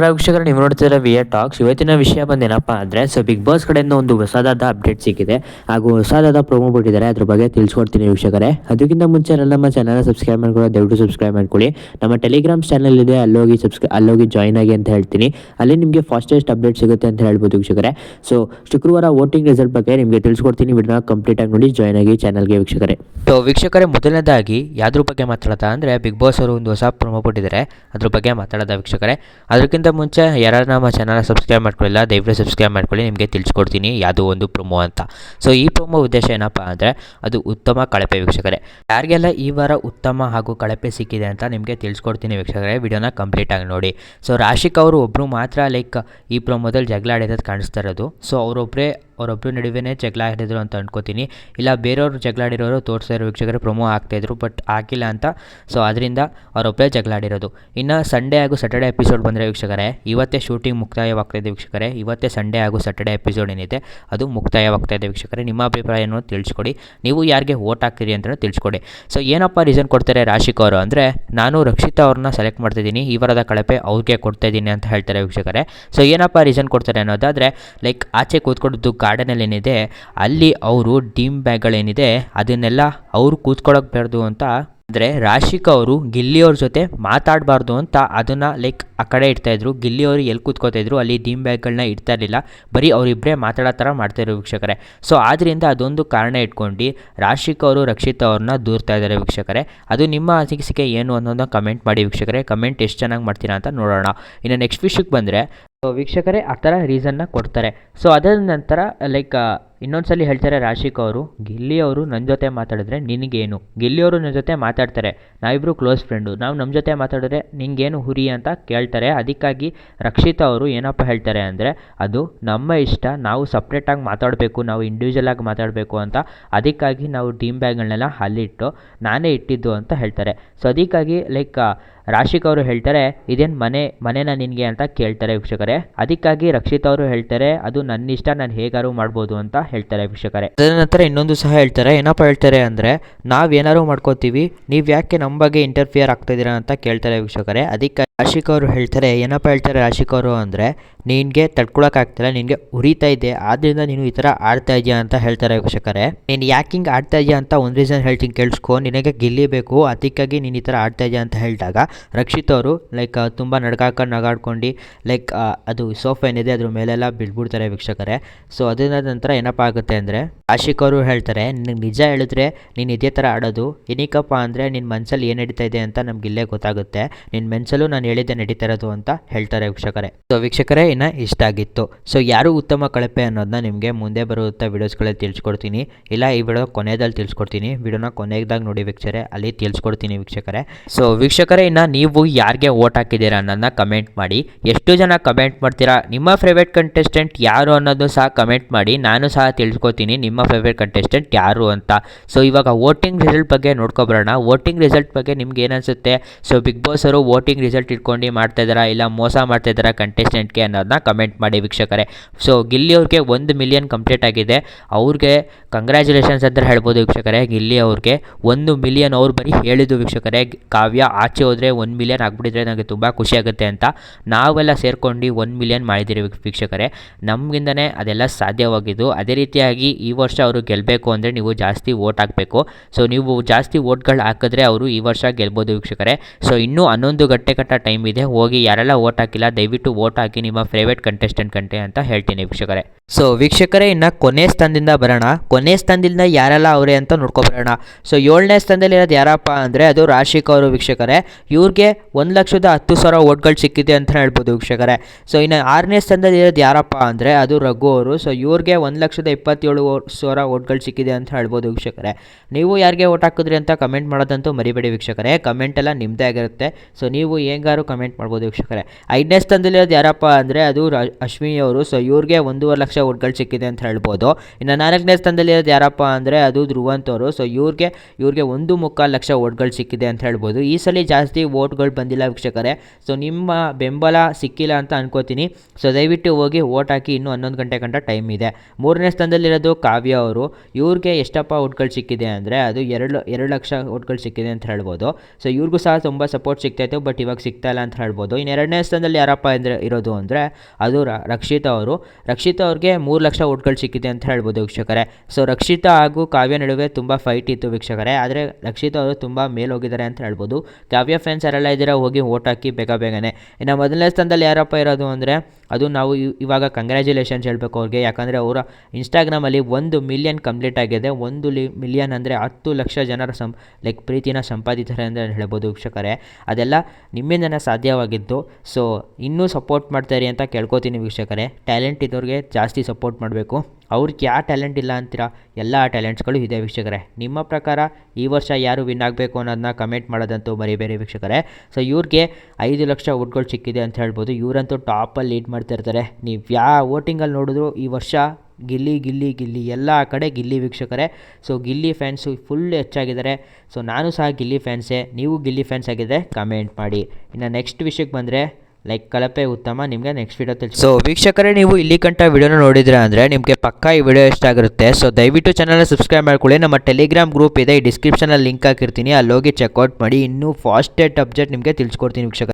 ನಮಸ್ಕಾರ ವೀಕ್ಷಕರು ನೀವು ನೋಡ್ತಿದ್ರೆ ವಿ ಎ ಟಾಕ್ಸ್. ಇವತ್ತಿನ ವಿಷಯ ಬಂದೇನಪ್ಪ ಅಂದರೆ ಸೊ ಬಿಗ್ ಬಾಸ್ ಕಡೆಯಿಂದ ಒಂದು ಹೊಸದಾದ ಅಪ್ಡೇಟ್ ಸಿಕ್ಕಿದೆ. ಹಾಗೂ ಹೊಸದಾದ ಪ್ರೊಮೋ ಬಿಟ್ಟಿದ್ದಾರೆ. ಅದ್ರ ಬಗ್ಗೆ ತಿಳಿಸ್ಕೊಡ್ತೀನಿ ವೀಕ್ಷಕರೇ. ಅದಕ್ಕಿಂತ ಮುಂಚೆ ನಮ್ಮ ಚಾನಲ್ ಸಬ್ಸ್ಕ್ರೈಬ್ ಮಾಡ್ಕೊಳ್ಳಿ, ದಯವಿಟ್ಟು ಸಬ್ಸ್ಕ್ರೈಬ್ ಮಾಡ್ಕೊಳ್ಳಿ. ನಮ್ಮ ಟೆಲಿಗ್ರಾಮ್ ಚಾನಲ್ ಇದೆ, ಅಲ್ಲೋಗಿ ಸಬ್ಸ್ಕ್ರೈ ಅಲ್ಲೋಗಿ ಜಾಯ್ನ್ ಆಗಿ ಅಂತ ಹೇಳ್ತೀನಿ. ಅಲ್ಲಿ ನಿಮಗೆ ಫಾಸ್ಟೆಸ್ಟ್ ಅಪ್ಡೇಟ್ ಸಿಗುತ್ತೆ ಅಂತ ಹೇಳ್ಬೋದು ವೀಕ್ಷಕರೇ. ಸೊ ಶುಕ್ರವಾರ ವೋಟಿಂಗ್ ರಿಸಲ್ಟ್ ಬಗ್ಗೆ ನಿಮಗೆ ತಿಳಿಸ್ಕೊಡ್ತೀನಿ. ವಿಡಿಯೋನ ಕಂಪ್ಲೀಟ್ ಆಗಿ ನೋಡಿ ಜಾಯ್ನ್ ಆಗಿ ಚಾನಲ್ಗೆ ವೀಕ್ಷಕರೇ. ಸೊ ವೀಕ್ಷಕರೇ, ಮೊದಲನೇದಾಗಿ ಯಾವ್ದ್ರ ಬಗ್ಗೆ ಮಾತಾಡ್ತಾ ಅಂದರೆ ಬಿಗ್ ಬಾಸ್ ಅವರು ಒಂದು ಹೊಸ ಪ್ರೊಮೋ ಕೊಟ್ಟಿದ್ದಾರೆ. ಅದ್ರ ಬಗ್ಗೆ ಮಾತಾಡೋದ ವೀಕ್ಷಕರೇ? ಅದಕ್ಕಿಂತ ಮುಂಚೆ ಯಾರು ನಮ್ಮ ಚಾನಲ್ ಸಬ್ಸ್ಕ್ರೈಬ್ ಮಾಡ್ಕೊಳ್ಳಿಲ್ಲ ದಯವಿಟ್ಟು ಸಬ್ಸ್ಕ್ರೈಬ್ ಮಾಡ್ಕೊಳ್ಳಿ, ನಿಮಗೆ ತಿಳಿಸ್ಕೊಡ್ತೀನಿ, ಯಾವುದೋ ಒಂದು ಪ್ರೊಮೋ ಅಂತ. ಸೊ ಈ ಪ್ರೊಮೋ ಉದ್ದೇಶ ಏನಪ್ಪ ಅಂದರೆ, ಅದು ಉತ್ತಮ ಕಳಪೆ ವೀಕ್ಷಕರೇ. ಯಾರಿಗೆಲ್ಲ ಈ ವಾರ ಉತ್ತಮ ಹಾಗೂ ಕಳಪೆ ಸಿಕ್ಕಿದೆ ಅಂತ ನಿಮಗೆ ತಿಳಿಸ್ಕೊಡ್ತೀನಿ ವೀಕ್ಷಕರೇ, ವಿಡಿಯೋನ ಕಂಪ್ಲೀಟ್ ಆಗಿ ನೋಡಿ. ಸೊ ರಾಶಿಕ್ ಅವರು ಒಬ್ಬರು ಮಾತ್ರ ಲೈಕ್ ಈ ಪ್ರೊಮೋದಲ್ಲಿ ಜಗಳ ಆಡಿರೋದು ಕಾಣಿಸ್ತಾ ಇರೋದು. ಸೊ ಅವರೊಬ್ಬರೇ ಅವರೊಬ್ಬರು ನಡುವೆನೇ ಜಗಳ ಆಡಿದ್ರು ಅಂತ ಅಂದ್ಕೋತೀನಿ ಇಲ್ಲ, ಬೇರೆಯವರು ಜಗಳಾಡಿರೋರು ಇರೋ ವೀಕ್ಷಕರು ಪ್ರೊಮೋ ಆಗ್ತಾಯಿದ್ರು ಬಟ್ ಹಾಕಿಲ್ಲ ಅಂತ. ಸೊ ಅದರಿಂದ ಅವರೊಬ್ಬರೇ ಜಗಳಾಡಿರೋದು ಇನ್ನು ಸಂಡೇ ಹಾಗೂ ಸ್ಯಾಟರ್ಡೆ ಎಪಿಸೋಡ್ ಬಂದರೆ ವೀಕ್ಷಕರೇ, ಇವತ್ತೇ ಶೂಟಿಂಗ್ ಮುಕ್ತಾಯವಾಗ್ತಾಯಿದೆ ವೀಕ್ಷಕರೇ. ಇವತ್ತೇ ಸಂಡೇ ಹಾಗೂ ಸ್ಯಾಟರ್ಡೆ ಎಪಿಸೋಡ್ ಏನಿದೆ, ಅದು ಮುಕ್ತಾಯವಾಗ್ತಾಯಿದೆ ವೀಕ್ಷಕರೇ. ನಿಮ್ಮ ಅಭಿಪ್ರಾಯವನ್ನು ತಿಳಿಸ್ಕೊಡಿ. ನೀವು ಯಾರಿಗೆ ಓಟ್ ಹಾಕ್ತೀರಿ ಅಂತ ತಿಳಿಸ್ಕೊಡಿ. ಸೊ ಏನಪ್ಪ ರೀಸನ್ ಕೊಡ್ತಾರೆ ರಾಶಿಕ್ ಅವರು ಅಂದರೆ, ನಾನು ರಕ್ಷಿತಾ ಅವ್ರನ್ನ ಸೆಲೆಕ್ಟ್ ಮಾಡ್ತಿದ್ದೀನಿ ಈ ವಾರದ ಕಳಪೆ ಅವ್ರಿಗೆ ಕೊಡ್ತಾ ಇದ್ದೀನಿ ಅಂತ ಹೇಳ್ತಾರೆ ವೀಕ್ಷಕರೇ. ಸೊ ಏನಪ್ಪ ರೀಸನ್ ಕೊಡ್ತಾರೆ ಅನ್ನೋದಾದರೆ ಲೈಕ್ ಆಚೆ ಕೂತ್ಕೊಂಡಿದ್ದು ಗಾರ್ಡನಲ್ಲಿ ಏನಿದೆ ಅಲ್ಲಿ ಅವರು ಡೀಮ್ ಬ್ಯಾಗ್ಗಳೇನಿದೆ, ಅದನ್ನೆಲ್ಲ ಅವರು ಕೂತ್ಕೊಳ್ಳೋಕ್ಬಾರ್ದು ಅಂತ ಅಂದರೆ ರಾಶಿಕ್ ಅವರು ಗಿಲ್ಲಿಯವ್ರ ಜೊತೆ ಮಾತಾಡಬಾರ್ದು ಅಂತ ಅದನ್ನು ಲೈಕ್ ಆ ಕಡೆ ಇಡ್ತಾಯಿದ್ರು ಗಿಲ್ಲಿಯವರು ಎಲ್ಲಿ ಕೂತ್ಕೋತಾಯಿದ್ರು ಅಲ್ಲಿ ಡೀಮ್ ಬ್ಯಾಗ್ಗಳನ್ನ ಇಡ್ತಾ ಇರಲಿಲ್ಲ. ಬರೀ ಅವರಿಬ್ಬರೇ ಮಾತಾಡೋ ಥರ ಮಾಡ್ತಾಯಿದ್ರು ವೀಕ್ಷಕರೇ. ಸೊ ಆದ್ದರಿಂದ ಅದೊಂದು ಕಾರಣ ಇಟ್ಕೊಂಡು ರಾಶಿಕ್ ಅವರು, ರಕ್ಷಿತ್ ಅವ್ರನ್ನ ದೂರ್ತಾ ಇದ್ದಾರೆ ವೀಕ್ಷಕರೇ. ಅದು ನಿಮ್ಮ ಅನಿಸಿಕೆ ಏನು ಅನ್ನೋದನ್ನ ಕಮೆಂಟ್ ಮಾಡಿ ವೀಕ್ಷಕರೇ. ಕಮೆಂಟ್ ಎಷ್ಟು ಚೆನ್ನಾಗಿ ಮಾಡ್ತೀರಾ ಅಂತ ನೋಡೋಣ. ಇನ್ನು ನೆಕ್ಸ್ಟ್ ವಿಷಯಕ್ಕೆ ಬಂದರೆ ವೀಕ್ಷಕರೇ ಆ ಥರ ರೀಸನ್ನ ಕೊಡ್ತಾರೆ. ಸೊ ಅದಾದ ನಂತರ ಲೈಕ್ ಇನ್ನೊಂದ್ಸಲಿ ಹೇಳ್ತಾರೆ ರಾಶಿಕ್ ಅವರು ಗಿಲ್ಲಿ ಅವರು ನನ್ನ ಜೊತೆ ಮಾತಾಡಿದ್ರೆ ನಿನಗೇನು? ಗಿಲ್ಲಿ ಅವರು ನನ್ನ ಜೊತೆ ಮಾತಾಡ್ತಾರೆ ನಾವಿಬ್ಬರು ಕ್ಲೋಸ್ ಫ್ರೆಂಡು ನಾವು ನಮ್ಮ ಜೊತೆ ಮಾತಾಡಿದ್ರೆ ನಿಂಗೇನು ಹುರಿ ಅಂತ ಕೇಳ್ತಾರೆ. ಅದಕ್ಕಾಗಿ ರಕ್ಷಿತಾ ಅವರು ಏನಪ್ಪ ಹೇಳ್ತಾರೆ ಅಂದರೆ, ಅದು ನಮ್ಮ ಇಷ್ಟ, ನಾವು ಸಪ್ರೇಟಾಗಿ ಮಾತಾಡಬೇಕು, ನಾವು ಇಂಡಿವಿಜುವಲ್ ಆಗಿ ಮಾತಾಡಬೇಕು ಅಂತ. ಅದಕ್ಕಾಗಿ ನಾವು ಟೀಮ್ ಬ್ಯಾಗ್ಗಳನ್ನೆಲ್ಲ ಅಲ್ಲಿಟ್ಟು ನಾನೇ ಇಟ್ಟಿದ್ದು ಅಂತ ಹೇಳ್ತಾರೆ. ಸೊ ಅದಕ್ಕಾಗಿ ಲೈಕ್ ರಾಶಿಕ್ ಅವರು ಹೇಳ್ತಾರೆ, ಇದೇನು ಮನೆ, ಮನೆನ ನಿನಗೆ ಅಂತ ಕೇಳ್ತಾರೆ ವೀಕ್ಷಕರೇ. ಅದಕ್ಕಾಗಿ ರಕ್ಷಿತ್ ಅವರು ಹೇಳ್ತಾರೆ, ಅದು ನನ್ನ ಇಷ್ಟ, ನಾನು ಹೇಗಾರು ಮಾಡ್ಬೋದು ಅಂತ ಹೇಳ್ತಾರೆ ವೀಕ್ಷಕರೇ. ಅದರ ನಂತರ ಇನ್ನೊಂದು ಸಹ ಹೇಳ್ತಾರೆ, ಏನಪ್ಪ ಹೇಳ್ತಾರೆ ಅಂದರೆ ನಾವು ಏನಾರು ಮಾಡ್ಕೋತೀವಿ, ನೀವು ಯಾಕೆ ನಮ್ಮ ಬಗ್ಗೆ ಇಂಟರ್ಫಿಯರ್ ಆಗ್ತಾಯಿದ್ದೀರಾ ಅಂತ ಕೇಳ್ತಾರೆ ವೀಕ್ಷಕರೇ. ಅದಕ್ಕೆ ರಾಶಿಕ್ ಅವರು ಹೇಳ್ತಾರೆ, ಏನಪ್ಪ ಹೇಳ್ತಾರೆ ರಾಶಿಕ್ ಅವರು ಅಂದರೆ, ನಿನಗೆ ತಡ್ಕೊಳಕ್ಕಾಗ್ತಿಲ್ಲ ನಿನಗೆ ಉರಿತಾ ಇದೆ ಆದ್ದರಿಂದ ನೀನು ಈ ಥರ ಆಡ್ತಾ ಇದೆಯಾ ಅಂತ ಹೇಳ್ತಾರೆ ವೀಕ್ಷಕರೇ. ನೀನು ಯಾಕೆ ಹಿಂಗೆ ಆಡ್ತಾ ಇದೆಯಾ ಅಂತ ಒಂದು ರೀಸನ್ ಹೇಳ್ತೀನಿ ಕೇಳಿಸ್ಕೊ, ನಿನಗೆ ಗೆಲ್ಲಿಬೇಕು ಅದಕ್ಕಾಗಿ ನೀನು ಈ ಥರ ಆಡ್ತಾ ಇದೆಯಾ ಅಂತ ಹೇಳಿದಾಗ, ರಕ್ಷಿತ್ ಅವರು ಲೈಕ್ ತುಂಬ ನಡ್ಕಾಕೊಂಡು ನಗಾಡ್ಕೊಂಡು ಲೈಕ್ ಅದು ಸೋಫಾ ಏನಿದೆ ಅದ್ರ ಮೇಲೆಲ್ಲ ಬಿಡ್ಬಿಡ್ತಾರೆ ವೀಕ್ಷಕರೇ. ಸೊ ಅದರ ನಂತರ ಏನಪ್ಪ ಆಗುತ್ತೆ ಅಂದರೆ ಆಶಿಕವರು ಹೇಳ್ತಾರೆ ನಿನಗೆ ನಿಜ ಹೇಳಿದ್ರೆ ನೀನು ಇದೇ ಥರ ಆಡೋದು ಏನಕ್ಕಪ್ಪ ಅಂದರೆ ನಿನ್ನ ಮನಸ್ಸಲ್ಲಿ ಏನು ನಡೀತಾ ಇದೆ ಅಂತ ನಮ್ಗೆ ಇಲ್ಲೇ ಗೊತ್ತಾಗುತ್ತೆ ನಿನ್ನ ಮನಸ್ಸಲ್ಲೂ ನಾನು ಹೇಳಿದ್ದೆ ನಡೀತಾ ಇರೋದು ಅಂತ ಹೇಳ್ತಾರೆ ವೀಕ್ಷಕರೇ. ಸೊ ವೀಕ್ಷಕರೇ, ಇನ್ನು ಇಷ್ಟ ಆಗಿತ್ತು. ಸೊ ಯಾರು ಉತ್ತಮ ಕಳಪೆ ಅನ್ನೋದನ್ನ ನಿಮಗೆ ಮುಂದೆ ಬರುವಂಥ ವೀಡಿಯೋಸ್ಗಳಲ್ಲಿ ತಿಳಿಸ್ಕೊಡ್ತೀನಿ. ಇಲ್ಲ, ಈ ವಿಡಿಯೋ ಕೊನೆಯದಲ್ಲಿ ತಿಳಿಸ್ಕೊಡ್ತೀನಿ. ವಿಡಿಯೋನ ಕೊನೆಯದಾಗ ನೋಡಿ ವೀಕ್ಷಕರೇ, ಅಲ್ಲಿ ತಿಳಿಸ್ಕೊಡ್ತೀನಿ ವೀಕ್ಷಕರೇ. ಸೊ ವೀಕ್ಷಕರೇ, ಇನ್ನು ನೀವು ಯಾರಿಗೆ ಓಟ್ ಹಾಕಿದ್ದೀರಾ ಅನ್ನೋದನ್ನ ಕಮೆಂಟ್ ಮಾಡಿ. ಎಷ್ಟು ಜನ ಕಮೆಂಟ್ ಮಾಡ್ತೀರಾ, ನಿಮ್ಮ ಫೇವ್ರೇಟ್ ಕಂಟೆಸ್ಟೆಂಟ್ ಯಾರು ಅನ್ನೋದು ಸಹ ಕಮೆಂಟ್ ಮಾಡಿ, ನಾನು ಸಹ ತಿಳ್ಕೊತೀನಿ ನಿಮ್ಮ ಫೇವ್ರೇಟ್ ಕಂಟೆಸ್ಟೆಂಟ್ ಯಾರು ಅಂತ. ಸೊ ಇವಾಗ ವೋಟಿಂಗ್ ರಿಸಲ್ಟ್ ಬಗ್ಗೆ ನೋಡ್ಕೊಬರೋಣ. ವೋಟಿಂಗ್ ರಿಸಲ್ಟ್ ಬಗ್ಗೆ ನಿಮ್ಗೆ ಏನಿಸುತ್ತೆ ಅನಿಸುತ್ತೆ? ಸೊ ಬಿಗ್ ಬಾಸ್ ಅವರು ವೋಟಿಂಗ್ ರಿಸಲ್ಟ್ ಇಟ್ಕೊಂಡು ಮಾಡ್ತಾ ಇದ್ದಾರಾ? ಇಲ್ಲ ಮೋಸ ಮಾಡ್ತಾ ಇದ್ದಾರಾ ಕಂಟೆಸ್ಟೆಂಟ್ಗೆ ಅನ್ನೋದನ್ನ ಕಮೆಂಟ್ ಮಾಡಿ ವೀಕ್ಷಕರೇ. ಸೊ ಗಿಲ್ಲಿ ಅವ್ರಿಗೆ ಒಂದು ಮಿಲಿಯನ್ ಕಂಪ್ಲೀಟ್ ಆಗಿದೆ. ಅವ್ರಿಗೆ ಕಂಗ್ರ್ಯಾಚುಲೇಷನ್ಸ್ ಅಂತ ಹೇಳ್ಬೋದು ವೀಕ್ಷಕರೇ. ಗಿಲ್ಲಿ ಅವ್ರಿಗೆ ಒಂದು ಮಿಲಿಯನ್ ಅವ್ರು ಬರೀ ಹೇಳಿದ್ದು ವೀಕ್ಷಕರೇ. ಕಾವ್ಯ ಆಚೆ ಹೋದರೆ ಒಂದು ಮಿಲಿಯನ್ ಆಗಿಬಿಟ್ಟಿದ್ರೆ ನನಗೆ ತುಂಬ ಖುಷಿಯಾಗುತ್ತೆ ಅಂತ ನಾವೆಲ್ಲ ಸೇರ್ಕೊಂಡು ಒಂದು ಮಿಲಿಯನ್ ಮಾಡಿದ್ದೀರಿ ವೀಕ್ಷಕರೇ. ನಮಗಿಂದನೇ ಅದೆಲ್ಲ ಸಾಧ್ಯವಾಗಿದ್ದು. ಅದೇ ರೀತಿಯಾಗಿ ಈ ವರ್ಷ ಅವರು ಗೆಲ್ಲಬೇಕು ಅಂದರೆ ನೀವು ಜಾಸ್ತಿ ವೋಟ್ ಹಾಕಬೇಕು. ಸೊ ನೀವು ಜಾಸ್ತಿ ವೋಟ್ಗಳು ಹಾಕಿದ್ರೆ ಅವರು ಈ ವರ್ಷ ಗೆಲ್ಬೋದು ವೀಕ್ಷಕರೇ. ಸೊ ಇನ್ನೂ ಹನ್ನೊಂದು ಗಂಟೆ ಕಟ್ಟ ಟೈಮ್ ಇದೆ. ಹೋಗಿ ಯಾರೆಲ್ಲ ವೋಟ್ ಹಾಕಿಲ್ಲ, ದಯವಿಟ್ಟು ವೋಟ್ ಹಾಕಿ ನಿಮ್ಮ ಫೇವ್ರೇಟ್ ಕಂಟೆಸ್ಟೆಂಟ್ ಕಂಟೆ ಅಂತ ಹೇಳ್ತೀನಿ ವೀಕ್ಷಕರೇ. ಸೊ ವೀಕ್ಷಕರೇ, ಇನ್ನು ಕೊನೆ ಸ್ಥಾನದಿಂದ ಬರೋಣ. ಕೊನೆ ಸ್ಥಾನದಿಂದ ಯಾರೆಲ್ಲ ಅವರೇ ಅಂತ ನೋಡ್ಕೊಬರೋಣ. ಸೊ ಏಳನೇ ಸ್ಥಾನದಲ್ಲಿ ಇರೋದು ಯಾರಪ್ಪ ಅಂದರೆ ಅದು ರಾಶಿಕ್ ಅವರು ವೀಕ್ಷಕರೇ. ಇವ್ರಿಗೆ ಒಂದು ಲಕ್ಷದ ಹತ್ತು ಸಾವಿರ ಓಟ್ಗಳು ಸಿಕ್ಕಿದೆ ಅಂತ ಹೇಳ್ಬೋದು ವೀಕ್ಷಕರೇ. ಸೊ ಇನ್ನು ಆರನೇ ಸ್ಥಾನದಲ್ಲಿ ಇರೋದು ಯಾರಪ್ಪ ಅಂದರೆ ಅದು ರಘು ಅವರು. ಸೊ ಇವ್ರಿಗೆ ಒಂದು ಲಕ್ಷದ ಇಪ್ಪತ್ತೇಳು ಸಾವಿರ ಓಟ್ಗಳು ಸಿಕ್ಕಿದೆ ಅಂತ ಹೇಳ್ಬೋದು ವೀಕ್ಷಕರೇ. ನೀವು ಯಾರಿಗೆ ಓಟ್ ಹಾಕಿದ್ರಿ ಅಂತ ಕಮೆಂಟ್ ಮಾಡೋದಂತೂ ಮರಿಬೇಡಿ ವೀಕ್ಷಕರೇ. ಕಮೆಂಟ್ ಎಲ್ಲ ನಿಮ್ಮದೇ ಆಗಿರುತ್ತೆ. ಸೊ ನೀವು ಹೆಂಗಾರು ಕಮೆಂಟ್ ಮಾಡ್ಬೋದು ವೀಕ್ಷಕರೇ. ಐದನೇ ಸ್ಥಾನದಲ್ಲಿರೋದು ಯಾರಪ್ಪ ಅಂದರೆ ಅದು ಅಶ್ವಿನಿ ಅವರು. ಸೊ ಇವ್ರಿಗೆ ಒಂದೂವರೆ ಲಕ್ಷ ಓಟ್ಗಳು ಸಿಕ್ಕಿದೆ ಅಂತ ಹೇಳ್ಬೋದು. ಇನ್ನು ನಾಲ್ಕನೇ ಸ್ಥಾನದಲ್ಲಿರೋದು ಯಾರಪ್ಪ ಅಂದರೆ ಅದು ಧ್ರುವಂತ್ ಅವರು. ಸೊ ಇವ್ರಿಗೆ ಇವ್ರಿಗೆ ಒಂದು ಮುಕ್ಕಾಲು ಲಕ್ಷ ಓಟ್ಗಳು ಸಿಕ್ಕಿದೆ ಅಂತ ಹೇಳ್ಬೋದು. ಈ ಸಲ ಜಾಸ್ತಿ ಓಟ್ಗಳು ಬಂದಿಲ್ಲ ವೀಕ್ಷಕರೇ. ಸೊ ನಿಮ್ಮ ಬೆಂಬಲ ಸಿಕ್ಕಿಲ್ಲ ಅಂತ ಅನ್ಕೋತೀನಿ. ಸೊ ದಯವಿಟ್ಟು ಹೋಗಿ ಓಟ್ ಹಾಕಿ ಇನ್ನೂ ಹನ್ನೊಂದು ಗಂಟೆ ಗಂಟ ಟೈಮ್ ಇದೆ. ಮೂರನೇ ಸ್ಥಾನದಲ್ಲಿರೋದು ಕಾವ್ಯ ಅವರು. ಇವ್ರಿಗೆ ಎಷ್ಟಪ್ಪ ಓಟ್ಗಳು ಸಿಕ್ಕಿದೆ ಅಂದರೆ ಅದು ಎರಡು ಎರಡು ಲಕ್ಷ ಓಟ್ಗಳು ಸಿಕ್ಕಿದೆ ಅಂತ ಹೇಳ್ಬೋದು. ಸೊ ಇವ್ರಿಗೂ ಸಹ ತುಂಬ ಸಪೋರ್ಟ್ ಸಿಗ್ತಾಯಿತ್ತು ಬಟ್ ಇವಾಗ ಸಿಗ್ತಾ ಇಲ್ಲ ಅಂತ ಹೇಳ್ಬೋದು. ಇನ್ನು ಎರಡನೇ ಸ್ಥಾನದಲ್ಲಿ ಯಾರಪ್ಪ ಅಂದರೆ ಇರೋದು ಅಂದರೆ ಅದು ರಕ್ಷಿತಾ ಅವರು. ರಕ್ಷಿತಾ ಅವ್ರಿಗೆ ಮೂರು ಲಕ್ಷ ಓಟ್ಗಳು ಸಿಕ್ಕಿದೆ ಅಂತ ಹೇಳ್ಬೋದು ವೀಕ್ಷಕರೇ. ಸೊ ರಕ್ಷಿತಾ ಹಾಗೂ ಕಾವ್ಯ ನಡುವೆ ತುಂಬ ಫೈಟ್ ಇತ್ತು ವೀಕ್ಷಕರೇ. ಆದರೆ ರಕ್ಷಿತಾ ಅವರು ತುಂಬ ಮೇಲೆ ಹೋಗಿದ್ದಾರೆ ಅಂತ ಹೇಳ್ಬೋದು. ಕಾವ್ಯ ಫ್ಯಾನ್ಸ್ ಯಾರೆಲ್ಲ ಇದ್ದೀರಾ ಹೋಗಿ ಓಟ್ ಹಾಕಿ ಬೇಗ ಬೇಗನೆ. ಇನ್ನು ಮೊದಲನೇ ಸ್ಥಾನದಲ್ಲಿ ಯಾರಪ್ಪ ಇರೋದು ಅಂದರೆ ಅದು ನಾವು ಇವಾಗ ಕಂಗ್ರ್ಯಾಚುಲೇಷನ್ಸ್ ಹೇಳಬೇಕು ಅವ್ರಿಗೆ. ಯಾಕಂದರೆ ಅವರ ಇನ್ಸ್ಟಾಗ್ರಾಮಲ್ಲಿ ಒಂದು ಮಿಲಿಯನ್ ಕಂಪ್ಲೀಟ್ ಆಗಿದೆ. ಒಂದು ಲಿ ಮಿಲಿಯನ್ ಅಂದರೆ ಹತ್ತು ಲಕ್ಷ ಜನರ ಸಂ ಲೈಕ್ ಪ್ರೀತಿನ ಸಂಪಾದಿತಾರೆ ಅಂತ ಹೇಳ್ಬೋದು ವೀಕ್ಷಕರೇ. ಅದೆಲ್ಲ ನಿಮ್ಮಿಂದನೇ ಸಾಧ್ಯವಾಗಿದ್ದು. ಸೊ ಇನ್ನೂ ಸಪೋರ್ಟ್ ಮಾಡ್ತಾಯಿರಿ ಅಂತ ಕೇಳ್ಕೊತೀನಿ ವೀಕ್ಷಕರೇ. ಟ್ಯಾಲೆಂಟ್ ಇದ್ದವ್ರಿಗೆ ಜಾಸ್ತಿ ಸಪೋರ್ಟ್ ಮಾಡಬೇಕು. ಅವ್ರಿಗೆ ಯಾವ ಟ್ಯಾಲೆಂಟ್ ಇಲ್ಲ ಅಂತೀರಾ? ಎಲ್ಲ ಟ್ಯಾಲೆಂಟ್ಸ್ಗಳು ಇದೆ ವೀಕ್ಷಕರೇ. ನಿಮ್ಮ ಪ್ರಕಾರ ಈ ವರ್ಷ ಯಾರು ವಿನ್ ಆಗಬೇಕು ಅನ್ನೋದನ್ನ ಕಮೆಂಟ್ ಮಾಡೋದಂತೂ ಮರಿಬೇಡಿ ವೀಕ್ಷಕರೇ. ಸೊ ಇವ್ರಿಗೆ ಐದು ಲಕ್ಷ ಓಟ್ಗಳು ಸಿಕ್ಕಿದೆ ಅಂತ ಹೇಳ್ಬೋದು. ಇವರಂತೂ ಟಾಪಲ್ಲಿ ಲೀಡ್ ಮಾಡ್ತಾ ಇರ್ತಾರೆ ನೀವು ಯಾವ ವೋಟಿಂಗಲ್ಲಿ ನೋಡಿದ್ರು ಈ ವರ್ಷ ಗಿಲ್ಲಿ ಗಿಲ್ಲಿ ಗಿಲ್ಲಿ, ಎಲ್ಲ ಕಡೆ ಗಿಲ್ಲಿ ವೀಕ್ಷಕರೇ. ಸೊ ಗಿಲ್ಲಿ ಫ್ಯಾನ್ಸು ಫುಲ್ ಹೆಚ್ಚಾಗಿದ್ದಾರೆ. ಸೊ ನಾನು ಸಹ ಗಿಲ್ಲಿ ಫ್ಯಾನ್ಸೇ ನೀವು ಗಿಲ್ಲಿ ಫ್ಯಾನ್ಸ್ ಆಗಿದ್ದರೆ ಕಮೆಂಟ್ ಮಾಡಿ. ಇನ್ನು ನೆಕ್ಸ್ಟ್ ವಿಷಯಕ್ಕೆ ಬಂದರೆ ಲೈಕ್ ಕಳಪೆ ಉತ್ತಮ. ನಿಮಗೆ ನೆಕ್ಸ್ಟ್ ವಿಡಿಯೋ ತಿಳಿಸಿ ಸೊ ವೀಕ್ಷಕರೇ, ನೀವು ಇಲ್ಲಿ ಕಂಟ ವಿಡಿಯೋನ ನೋಡಿದ್ರೆ ಅಂದರೆ ನಿಮಗೆ ಪಕ್ಕ ಈ ವಿಡಿಯೋ ಇಷ್ಟ ಆಗಿರುತ್ತೆ ಸೊ ದಯವಿಟ್ಟು ಚಾನಲ್ನ ಸಬ್ಸ್ಕ್ರೈಬ್ ಮಾಡ್ಕೊಳ್ಳಿ. ನಮ್ಮ ಟೆಲಿಗ್ರಾಮ್ ಗ್ರೂಪ್ ಇದೆ. ಈ ಡಿಸ್ಕ್ರಿಪ್ಷನಲ್ಲಿ ಲಿಂಕ್ ಹಾಕಿರ್ತೀನಿ. ಅಲ್ಲಿ ಹೋಗಿ ಚೆಕ್ಔಟ್ ಮಾಡಿ. ಇನ್ನೂ ಫಾಸ್ಟೆಸ್ಟ್ ಅಪ್ಡೇಟ್ ನಿಮಗೆ ತಿಳಿಸ್ಕೊಡ್ತೀನಿ ವೀಕ್ಷಕ